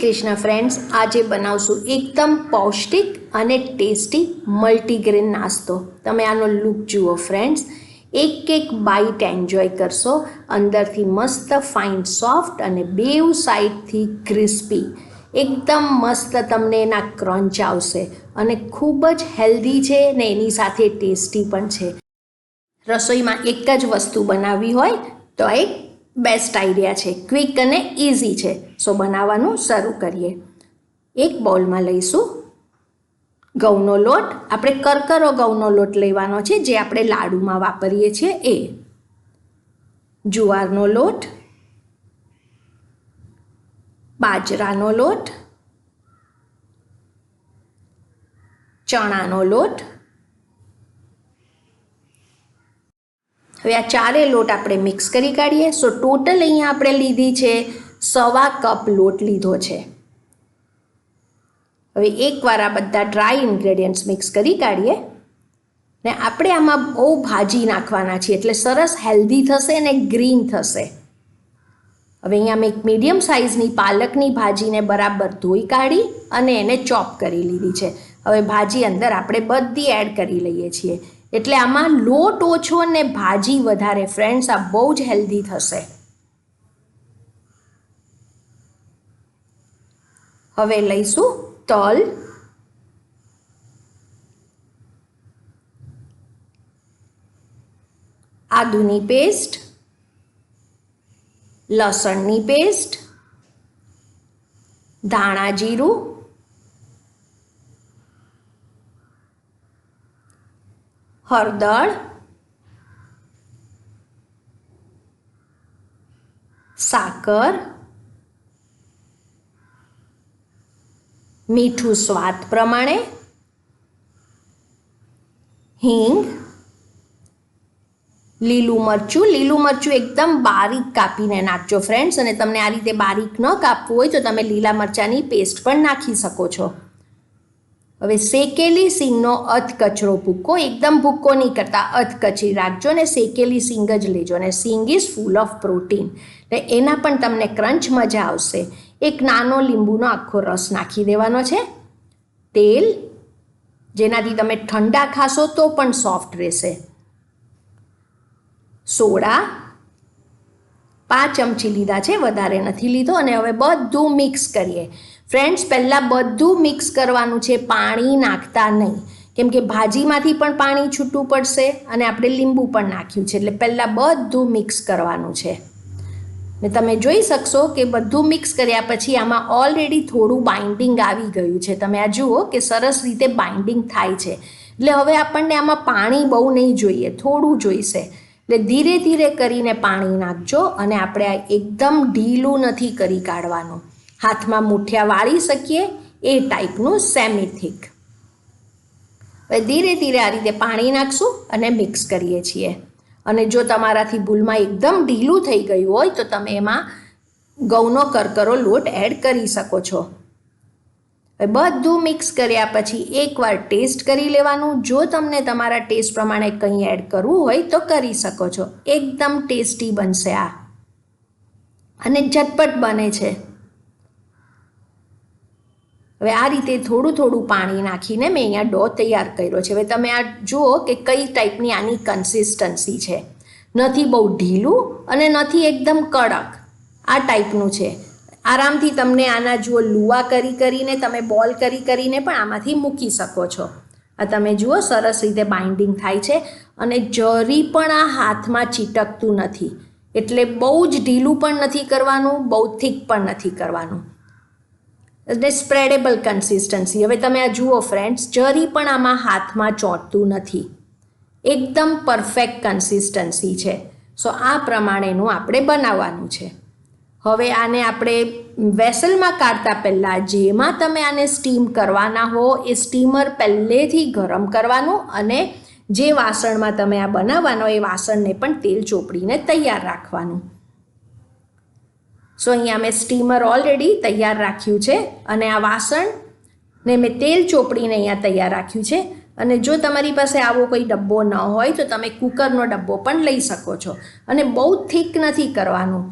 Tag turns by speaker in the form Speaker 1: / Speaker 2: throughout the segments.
Speaker 1: Krishna friends આજે બનાવશું એકદમ પૌષ્ટિક અને ટેસ્ટી મલ્ટીગ્રેન નાસ્તો. તમે આનો લુક જુઓ ફ્રેન્ડ્સ એક એક બાઇટ એન્જોય કરશો. અંદરથી મસ્ત ફાઇન સોફ્ટ અને બેઉ સાઈડથી ક્રિસ્પી એકદમ મસ્ત તમને એના ક્રંચ આવશે અને ખૂબ જ હેલ્ધી છે ને એની સાથે ટેસ્ટી પણ છે. રસોઈમાં એક જ વસ્તુ બનાવવી હોય તો એક બેસ્ટ આઈડિયા છે. ક્વિક અને ઇઝી છે. સો બનાવવાનું શરૂ કરીએ. એક બોલમાં લઈશું. ઘઉંનો લોટ. આપણે કરકરો ઘઉંનો લોટ લેવાનો છે, જે આપણે લાડુમાં વાપરીએ છીએ. એ. જુવારનો લોટ. બાજરાનો લોટ. ચણાનો લોટ. હવે આ ચારે લોટ આપણે મિક્સ કરી કાઢીએ. સો ટોટલ અહીંયા આપણે લીધી છે સવા કપ લોટ લીધો છે. હવે એકવાર આ બધા ડ્રાય ઇન્ગ્રેડિયન્ટ્સ મિક્સ કરી કાઢીએ ને આપણે આમાં બહુ ભાજી નાખવાના છીએ. એટલે સરસ હેલ્ધી થશે ને ગ્રીન થશે. હવે અહીંયા મેં એક મીડિયમ સાઇઝની પાલકની ભાજીને બરાબર ધોઈ કાઢી અને એને ચોપ કરી લીધી છે. હવે ભાજી અંદર આપણે બધી એડ કરી લઈએ છીએ. એટલે આમાં લોટ ઓછો ને ભાજી વધારે. ફ્રેન્ડ્સ આ બહુ જ હેલ્ધી થશે. હવે લઈશું તલ. આદુની પેસ્ટ લસણની પેસ્ટ ધાણા જીરું. હળદર, સાકર, મીઠું સ્વાદ પ્રમાણે, હિંગ, લીલું મરચું. લીલું મરચું એકદમ બારીક કાપીને નાખજો ફ્રેન્ડ્સ અને તમને આ રીતે બારીક ન કાપવું હોય તો તમે લીલા મરચાંની પેસ્ટ પણ નાખી શકો છો. હવે શેકેલી સિંગનો અધ કચરો ભૂક્કો એકદમ ભૂક્કો નહીં કરતા અધ કચરી રાખજો ને શેકેલી સિંગ જ લેજો ને સિંગ ઇઝ ફૂલ ઓફ પ્રોટીન. એટલે એના પણ તમને ક્રંચ મજા આવશે. એક નાનો લીંબુનો આખો રસ નાખી દેવાનો છે. તેલ, જેનાથી તમે ઠંડા ખાશો તો પણ સોફ્ટ રહેશે. સોડા, પાંચ ચમચી લીધા છે, વધારે નથી લીધો. અને હવે બધું મિક્સ કરીએ. ફ્રેન્ડ્સ, પહેલાં બધું મિક્સ કરવાનું છે, પાણી નાખતા નહીં. કેમ કે ભાજીમાંથી પણ પાણી છૂટું પડશે અને આપણે લીંબુ પણ નાખ્યું છે. એટલે પહેલાં બધું મિક્સ કરવાનું છે. ને તમે જોઈ શકશો કે બધું મિક્સ કર્યા પછી આમાં ઓલરેડી થોડું બાઇન્ડિંગ આવી ગયું છે. તમે આ જુઓ કે સરસ રીતે બાઇન્ડિંગ થાય છે. એટલે હવે આપણને આમાં પાણી બહુ નહીં જોઈએ, થોડું જોઈશે. એટલે ધીરે ધીરે કરીને પાણી નાખજો અને આપણે આ એકદમ ઢીલું નથી કરી કાઢવાનું. હાથમાં મુઠિયા વાળી શકીએ એ ટાઈપનું સેમી થીક હવે ધીરે ધીરે આ રીતે પાણી નાખશું અને મિક્સ કરીએ છીએ. અને જો તમારાથી ભૂલમાં એકદમ ઢીલું થઈ ગયું હોય તો તમે એમાં ઘઉંનો કરકરો લોટ એડ કરી શકો છો. બધું મિક્સ કર્યા પછી એકવાર ટેસ્ટ કરી લેવાનું. જો તમને તમારા ટેસ્ટ પ્રમાણે કંઈ એડ કરવું હોય તો કરી શકો છો. એકદમ ટેસ્ટી બનશે આ. અને ઝટપટ બને છે. હવે આ રીતે થોડું થોડું પાણી નાખીને મેં અહીંયા ડો તૈયાર કર્યો છે. હવે તમે આ જુઓ કે કઈ ટાઈપની આની કન્સિસ્ટન્સી છે. નથી બહુ ઢીલું અને નથી એકદમ કડક. આ ટાઈપનું છે. આરામથી તમને આના જુઓ લુવા કરી કરીને, તમે બોલ કરી કરીને પણ આમાંથી મૂકી શકો છો. આ તમે જુઓ સરસ રીતે બાઇન્ડિંગ થાય છે અને જરી પણ આ હાથમાં ચીટકતું નથી. એટલે બહુ જ ઢીલું પણ નથી કરવાનું, બહુ થીક પણ નથી કરવાનું. એટલે સ્પ્રેડેબલ કન્સિસ્ટન્સી હવે તમે આ જુઓ ફ્રેન્ડ્સ જરી પણ આમાં હાથમાં ચોંટતું નથી. એકદમ પરફેક્ટ કન્સિસ્ટન્સી છે. સો આ પ્રમાણેનું આપણે બનાવવાનું છે. હવે આને આપણે વેસલમાં કાઢતા પહેલાં, જેમાં તમે આને સ્ટીમ કરવાના હો, એ સ્ટીમર પહેલેથી ગરમ કરવાનું અને જે વાસણમાં તમે આ બનાવવાનો, એ વાસણને પણ તેલ ચોપડીને તૈયાર રાખવાનું. સો અહીંયા મેં સ્ટીમર ઓલરેડી તૈયાર રાખ્યું છે અને આ વાસણને મેં તેલ ચોપડીને અહીંયા તૈયાર રાખ્યું છે. અને જો તમારી પાસે આવો કોઈ ડબ્બો ન હોય તો તમે કુકરનો ડબ્બો પણ લઈ શકો છો. અને બહુ થીક નથી કરવાનું.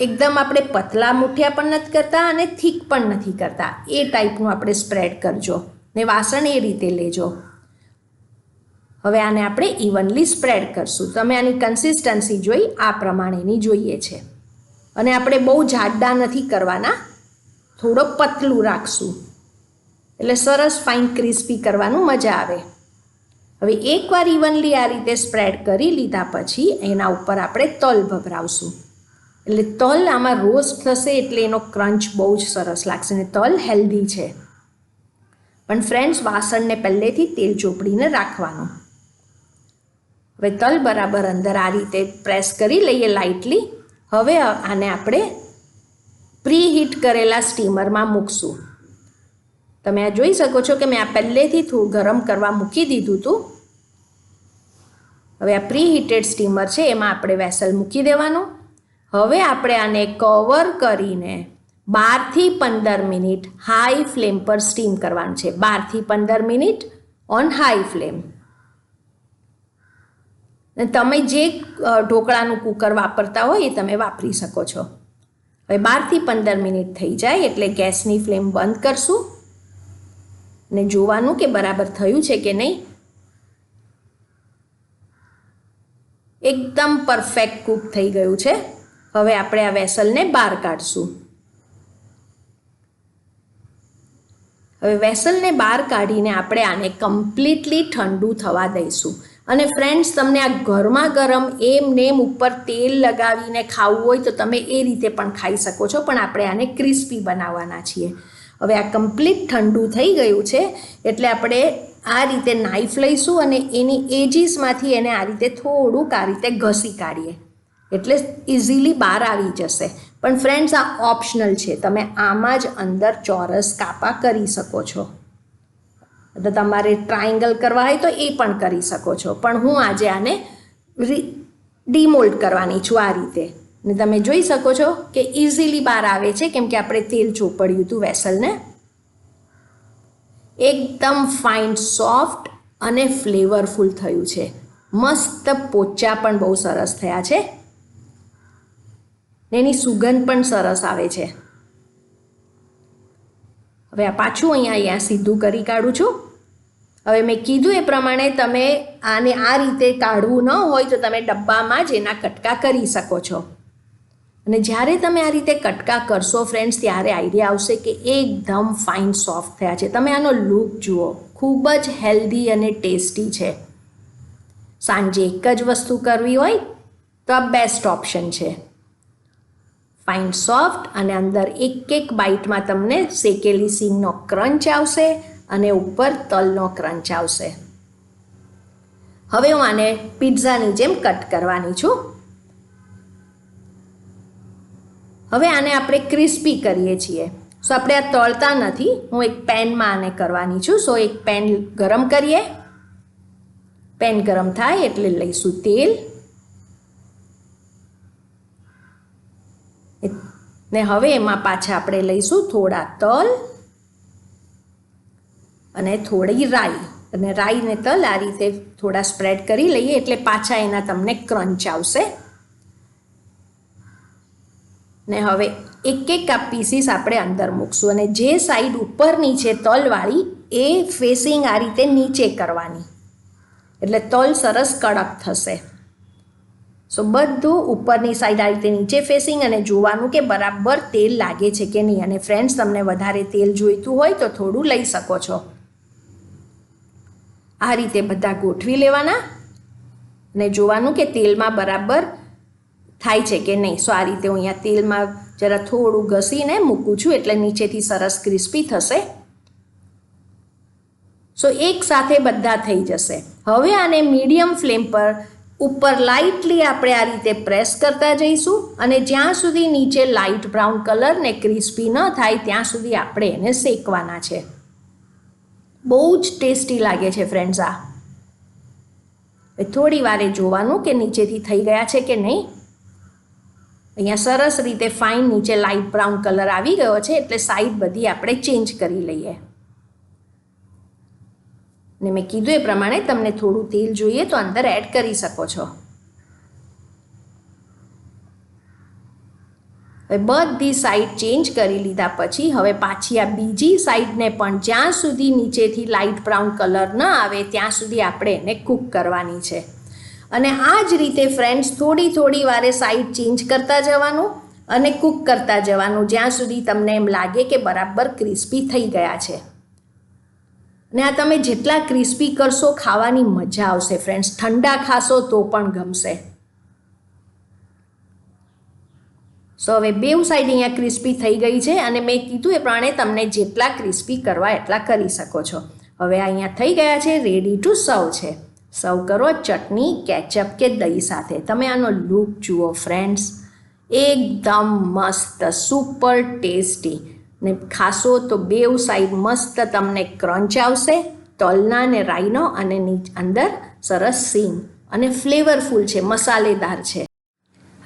Speaker 1: એકદમ આપણે પતલા મુઠિયા પણ નથી કરતા અને થીક પણ નથી કરતા. એ ટાઈપનું આપણે સ્પ્રેડ કરજો ને વાસણ એ રીતે લેજો. હવે આને આપણે ઇવનલી સ્પ્રેડ કરશું. તમે આની કન્સિસ્ટન્સી જોઈ આ પ્રમાણેની જોઈએ છે. અને આપણે બહુ જાડા નથી કરવાના. થોડો પતલું રાખશું. એટલે સરસ ફાઇન ક્રિસ્પી કરવાનું મજા આવે. હવે એકવાર ઇવનલી આ રીતે સ્પ્રેડ કરી લીધા પછી એના ઉપર આપણે તલ ભભરાવશું. એટલે તલ આમાં રોસ્ટ થશે એટલે એનો ક્રંચ બહુ જ સરસ લાગશે અને તલ હેલ્ધી છે. પણ ફ્રેન્ડ્સ વાસણને પહેલેથી તેલ ચોપડીને રાખવાનું. હવે તલ બરાબર અંદર આ રીતે પ્રેસ કરી લઈએ લાઇટલી હવે આને આપણે પ્રી હીટ કરેલા સ્ટીમરમાં મૂકશું. તમે આ જોઈ શકો છો કે મેં આ પહેલેથી થોડું ગરમ કરવા મૂકી દીધું હતું હવે આ પ્રીહીટેડ સ્ટીમર છે, એમાં આપણે વેસલ મૂકી દેવાનું. હવે આપણે આને કવર કરીને બારથી પંદર મિનિટ હાઈ ફ્લેમ પર સ્ટીમ કરવાનું છે. બારથી પંદર મિનિટ ઓન હાઈ ફ્લેમ. તમે જે ઢોકળાનું કુકર વાપરતા હોય એ તમે વાપરી શકો છો. હવે બારથી પંદર મિનિટ થઈ જાય એટલે ગેસની ફ્લેમ બંધ કરશું. ને જોવાનું કે બરાબર થયું છે કે નહીં. એકદમ પરફેક્ટ કૂક થઈ ગયું છે. હવે આપણે આ વેસલને બહાર કાઢશું. હવે વેસલને બહાર કાઢીને આપણે આને કમ્પ્લીટલી ઠંડુ થવા દઈશું. અને ફ્રેન્ડ્સ તમને આ ગરમા ગરમ એમ નેમ ઉપર તેલ લગાવીને ખાવું હોય તો તમે એ રીતે પણ ખાઈ શકો છો, પણ આપણે આને ક્રિસ્પી બનાવવાના છીએ. હવે આ કમ્પ્લીટ ઠંડુ થઈ ગયું છે, એટલે આપણે આ રીતે નાઈફ લઈશું અને એની એજીસમાંથી એને આ રીતે થોડુંક આ રીતે ઘસી કાઢીએ. એટલે ઇઝીલી બહાર આવી જશે. પણ ફ્રેન્ડ્સ આ ઓપ્શનલ છે, તમે આમાં જ અંદર ચોરસ કાપા કરી શકો છો. તો તમારે ટ્રાયંગલ કરવા હોય તો એ પણ કરી શકો છો. પણ હું આજે આને ડીમોલ્ડ કરવાની છું આ રીતે. ને તમે જોઈ શકો છો કે ઇઝીલી બહાર આવે છે, કેમ કે આપણે તેલ ચોપડ્યું હતું વેસલને. એકદમ ફાઇન, સોફ્ટ અને ફ્લેવરફુલ થયું છે. મસ્ત પોચા પણ બહુ સરસ થયા છે. ને એની સુગંધ પણ સરસ આવે છે. હવે આ પાછું અહીંયા અહીંયા સીધું કરી કાઢું છું. હવે મેં કીધું એ પ્રમાણે તમે આને આ રીતે કાઢવું ન હોય તો તમે ડબ્બામાં જ એના કટકા કરી શકો છો. અને જ્યારે તમે આ રીતે કટકા કરશો ફ્રેન્ડ્સ ત્યારે આઈડિયા આવશે કે એકદમ ફાઇન સોફ્ટ થયા છે. તમે આનો લુક જુઓ. ખૂબ જ હેલ્ધી અને ટેસ્ટી છે. સાંજે એક જ વસ્તુ કરવી હોય તો આ બેસ્ટ ઓપ્શન છે. ફાઇન સોફ્ટ અને અંદર એક એક બાઇટમાં તમને શેકેલી સિંગનો ક્રંચ આવશે. અને ઉપર તલનો ક્રંચ આવશે. હવે હું આને પિઝાની જેમ કટ કરવાની છું. હવે આને આપણે ક્રિસ્પી કરીએ છીએ. સો, આપણે આ તળતા નથી. હું એક પેનમાં આને કરવાની છું. સો, એક પેન ગરમ કરીએ. પેન ગરમ થાય એટલે લઈશું તેલ. ને હવે એમાં પાછા આપણે લઈશું થોડા તલ. અને થોડી રાઈ. અને રાઈને તલ આ રીતે થોડા સ્પ્રેડ કરી લઈએ એટલે પાછા એના તમને ક્રંચ આવશે. ને હવે એક એક આ પીસીસ આપણે અંદર મૂકશું. અને જે સાઈડ ઉપરની છે તલવાળી, એ ફેસિંગ આ રીતે નીચે કરવાની. એટલે તલ સરસ કડક થશે. સો બધું ઉપરની સાઈડ આ રીતે નીચે ફેસિંગ અને જોવાનું કે બરાબર તેલ લાગે છે કે નહીં. અને ફ્રેન્ડ્સ તમને વધારે તેલ જોઈતું હોય તો થોડું લઈ શકો છો. આ રીતે બધા ગોઠવી લેવાના અને જોવાનું કે તેલમાં બરાબર થાય છે કે નહીં. સો આ રીતે હું અહીંયા તેલમાં જરા થોડું ઘસીને મૂકું છું એટલે નીચેથી સરસ ક્રિસ્પી થશે. સો એક સાથે બધા થઈ જશે. હવે આને મીડિયમ ફ્લેમ પર ઉપર લાઇટલી આપણે આ રીતે પ્રેસ કરતા જઈશું અને જ્યાં સુધી નીચે લાઇટ બ્રાઉન કલર ને ક્રિસ્પી ન થાય, ત્યાં સુધી આપણે એને શેકવાના છે. બહુ જ ટેસ્ટી લાગે છે ફ્રેન્ડ્સ આ. થોડી વારે જોવાનું કે નીચેથી થઈ ગયા છે કે નહીં? અહીંયા સરસ રીતે ફાઇન નીચે લાઇટ બ્રાઉન કલર આવી ગયો છે, એટલે સાઈડ બધી આપણે ચેન્જ કરી લઈએ. ને મેં કીધું એ પ્રમાણે તમને થોડું તેલ જોઈએ તો અંદર એડ કરી શકો છો. હવે બધી સાઈડ ચેન્જ કરી લીધા પછી હવે પાછી આ બીજી સાઈડને પણ જ્યાં સુધી નીચેથી લાઇટ બ્રાઉન કલર ન આવે, ત્યાં સુધી આપણે એને કૂક કરવાની છે. અને આ જ રીતે ફ્રેન્ડ્સ થોડી થોડી વારે સાઈડ ચેન્જ કરતા જવાનું અને કૂક કરતા જવાનું, જ્યાં સુધી તમને એમ લાગે કે બરાબર ક્રિસ્પી થઈ ગયા છે. ને આ તમે જેટલા ક્રિસ્પી કરશો, ખાવાની મજા આવશે. ફ્રેન્ડ્સ ઠંડા ખાશો તો પણ ગમશે. સો હવે બેઉ સાઈડ અહીંયા ક્રિસ્પી થઈ ગઈ છે અને મેં કીધું એ પ્રમાણે તમને જેટલા ક્રિસ્પી કરવા એટલા કરી શકો છો. હવે અહીંયા થઈ ગયા છે રેડી ટુ સર્વ છે. સર્વ કરો ચટણી કેચઅપ કે દહીં સાથે. તમે આનો લુક જુઓ ફ્રેન્ડ્સ એકદમ મસ્ત સુપર ટેસ્ટી ને ખાશો તો બેઉ સાઈડ મસ્ત તમને ક્રંચ આવશે, તલના ને રાઈનો અને અંદર સરસ સીંગ અને ફ્લેવરફુલ છે, મસાલેદાર છે.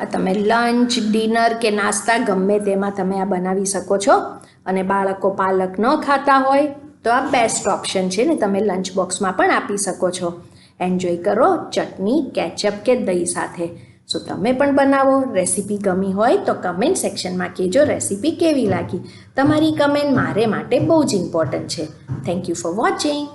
Speaker 1: આ તમે લંચ ડિનર કે નાસ્તા ગમે તેમાં તમે આ બનાવી શકો છો. અને બાળકો પાલક ન ખાતા હોય તો આ બેસ્ટ ઓપ્શન છે ને તમે લંચ બોક્સમાં પણ આપી શકો છો. એન્જોય કરો ચટણી કેચઅપ કે દહીં સાથે. સો તમે પણ બનાવો. રેસીપી ગમી હોય તો કમેન્ટ સેક્શનમાં કહેજો રેસીપી કેવી લાગી. તમારી કમેન્ટ મારે માટે બહુ જ ઇમ્પોર્ટન્ટ છે. Thank you for watching